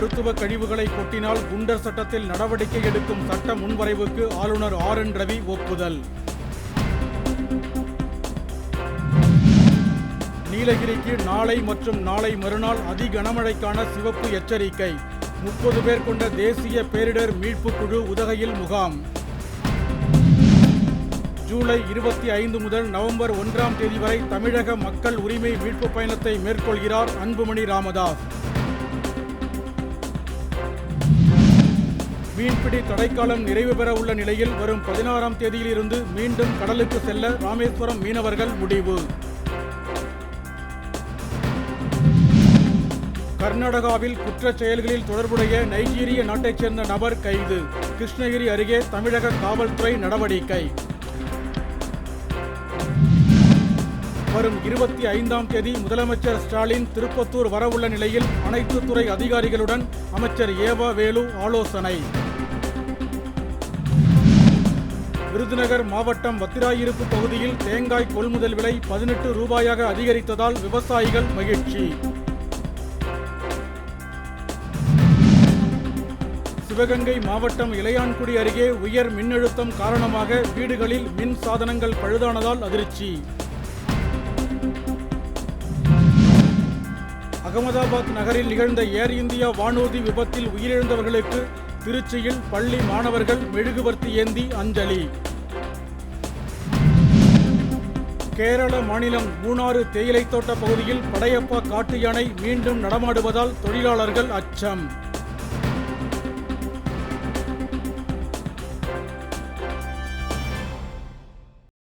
மருத்துவ கழிவுகளை கொட்டினால் குண்டர் சட்டத்தில் நடவடிக்கை எடுக்கும் சட்ட முன்வரைவுக்கு ஆளுநர் ஆர் என் ரவி ஒப்புதல். நீலகிரிக்கு நாளை மற்றும் நாளை மறுநாள் அதி கனமழைக்கான சிவப்பு எச்சரிக்கை. முப்பது பேர் கொண்ட தேசிய பேரிடர் மீட்புக் குழு உதகையில் முகாம். ஜூலை இருபத்தி ஐந்து முதல் நவம்பர் ஒன்றாம் தேதி வரை தமிழக மக்கள் உரிமை மீட்பு பயணத்தை மேற்கொள்கிறார் அன்புமணி ராமதாஸ். மீன்பிடி தடைக்காலம் நிறைவு பெற உள்ள நிலையில் வரும் பதினாறாம் தேதியிலிருந்து மீண்டும் கடலுக்கு செல்ல ராமேஸ்வரம் மீனவர்கள் முடிவு. கர்நாடகாவில் குற்றச் செயல்களில் தொடர்புடைய நைஜீரிய நாட்டைச் சேர்ந்த நபர் கைது. கிருஷ்ணகிரி அருகே தமிழக காவல்துறை நடவடிக்கை. வரும் இருபத்தி ஐந்தாம் தேதி முதலமைச்சர் ஸ்டாலின் திருப்பத்தூர் வரவுள்ள நிலையில் அனைத்து துறை அதிகாரிகளுடன் அமைச்சர் ஏவா வேலு ஆலோசனை. விருதுநகர் மாவட்டம் வத்திராயிருப்பு பகுதியில் தேங்காய் கொள்முதல் விலை பதினெட்டு ரூபாயாக அதிகரித்ததால் விவசாயிகள் மகிழ்ச்சி. சிவகங்கை மாவட்டம் இளையான்குடி அருகே உயர் மின்னழுத்தம் காரணமாக வீடுகளில் மின் சாதனங்கள் பழுதானதால் அதிர்ச்சி. அகமதாபாத் நகரில் நிகழ்ந்த ஏர் இந்தியா வானூர்தி விபத்தில் உயிரிழந்தவர்களுக்கு திருச்சியில் பள்ளி மாணவர்கள் மெழுகுவர்த்தி ஏந்தி அஞ்சலி. கேரள மாநிலம் மூணாறு தேயிலை தோட்ட பகுதியில் படையப்பா காட்டு யானை மீண்டும் நடமாடுவதால் தொழிலாளர்கள் அச்சம்.